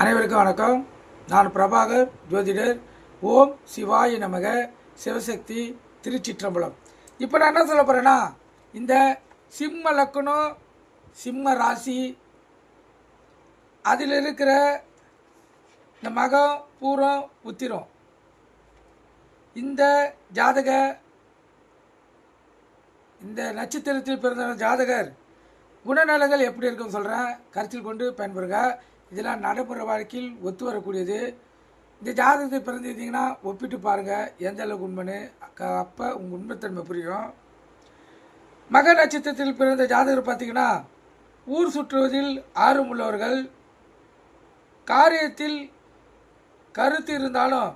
அனைவருக்கும் வணக்கம். நான் பிரபாகர் ஜோதிடர். ஓம் சிவாய நமக. சிவசக்தி திருச்சிற்றம்பலம். இப்போ நான் என்ன சொல்ல போகிறேன்னா இந்த சிம்ம லக்கணம் சிம்ம ராசி அதில் இருக்கிற இந்த மகம் பூரம் உத்திரம். இந்த ஜாதக இந்த நட்சத்திரத்தில் பிறந்த ஜாதகர் குணநலங்கள் எப்படி இருக்குன்னு சொல்கிறேன் கருத்தில் கொண்டு பயன்பெறுங்க. இதெல்லாம் நடைமுறை வாழ்க்கையில் ஒத்து வரக்கூடியது. இந்த ஜாதகத்தை பிறந்திருந்தீங்கன்னா ஒப்பிட்டு பாருங்கள் எந்த அளவுக்கு உண்மைன்னு. அப்போ உங்கள் உண்மைத்தன்மை புரியும். மக நட்சத்திரத்தில் பிறந்த ஜாதகர் பார்த்தீங்கன்னா ஊர் சுற்றுவதில் ஆர்வம் உள்ளவர்கள். காரியத்தில் கருத்து இருந்தாலும்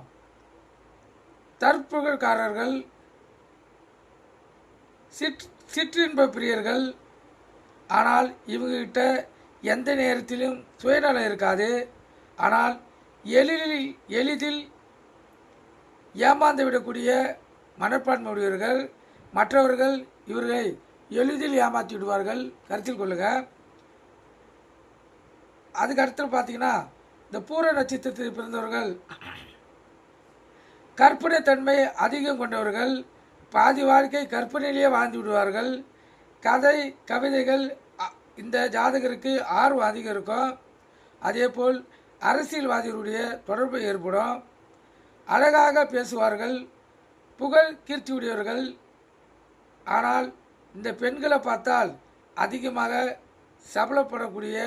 தற்புகழ்காரர்கள் சிற் சிற்றின்ப பிரியர்கள். ஆனால் இவங்ககிட்ட எந்த நேரத்திலும் சுயநலம் இருக்காது. ஆனால் எளிதில் எளிதில் ஏமாந்து விடக்கூடிய மனப்பான்மை உடையவர்கள் மற்றவர்கள் இவர்களை எளிதில் ஏமாற்றி விடுவார்கள். கருத்தில் கொள்ளுங்க. அதுக்கடுத்து பார்த்தீங்கன்னா இந்த பூர நட்சத்திரத்தில் பிறந்தவர்கள் கற்பனை தன்மை அதிகம் கொண்டவர்கள் பாதி வாழ்க்கை கற்பனையிலேயே வாழ்ந்து விடுவார்கள். கதை கவிதைகள் இந்த ஜாதகருக்கு ஆர்வம் அதிகம் இருக்கும் அதே போல் அரசியல்வாதிகளுடைய தொடர்பு ஏற்படும். அழகாக பேசுவார்கள் புகழ் கீர்த்தி உடையவர்கள் ஆனால் இந்த பெண்களை பார்த்தால் அதிகமாக சபலப்படக்கூடிய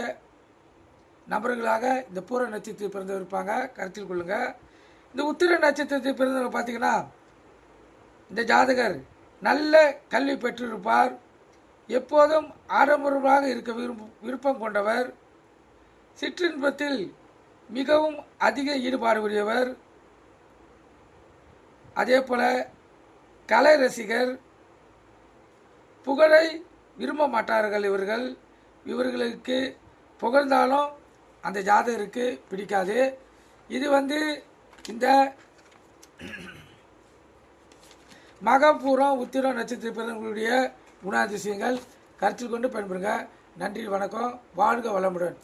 நபர்களாக இந்த பூர நட்சத்திரத்தில் பிறந்தவர் இருப்பாங்க. கருத்தில் கொள்ளுங்கள் இந்த உத்திர நட்சத்திரத்தில் பிறந்தவங்க பார்த்திங்கன்னா இந்த ஜாதகர் நல்ல கல்வி பெற்றிருப்பார். எப்போதும் ஆடம்பரமாக இருக்க விரும்ப விருப்பம் கொண்டவர். சிற்றின்பத்தில் மிகவும் அதிக ஈடுபாடு உடையவர் அதே போல கலை ரசிகர். புகழை விரும்ப மாட்டார்கள் இவர்கள். இவர்களுக்கு புகழ்ந்தாலும் அந்த ஜாதகருக்கு பிடிக்காது. இது வந்து இந்த மகபூரம் உத்திரம் நட்சத்திர பிறந்தவர்களுடைய குணாதிசயங்கள் கருத்தில் கொண்டு பயன்படுங்க. நன்றி வணக்கம். வாழ்க வளமுடன்.